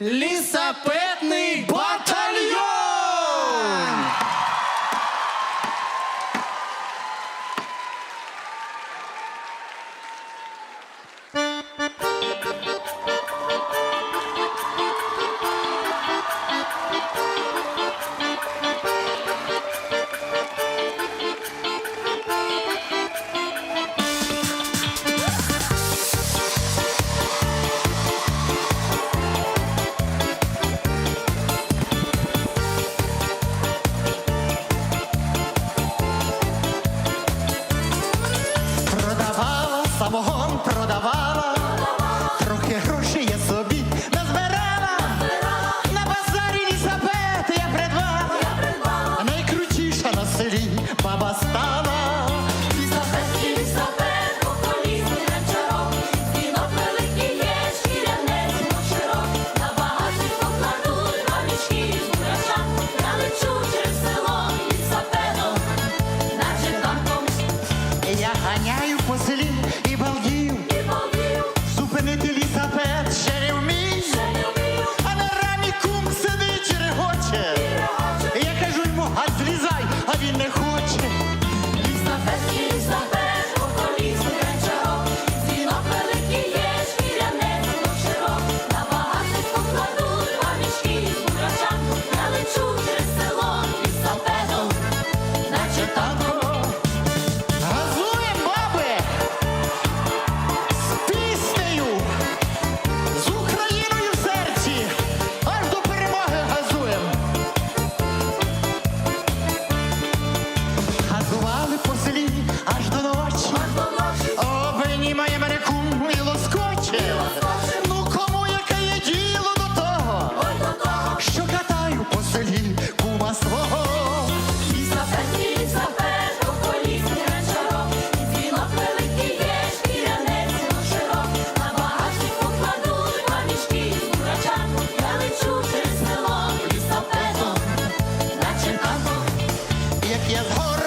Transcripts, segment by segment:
Лісапетний бат! hora.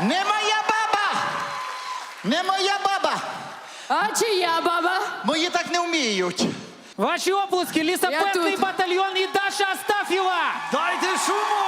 Не моя баба! Не моя баба! А чия баба? Мої так не вміють. Ваші обласки, лісопетний батальйон і Даша Астафєва! Дайте шуму!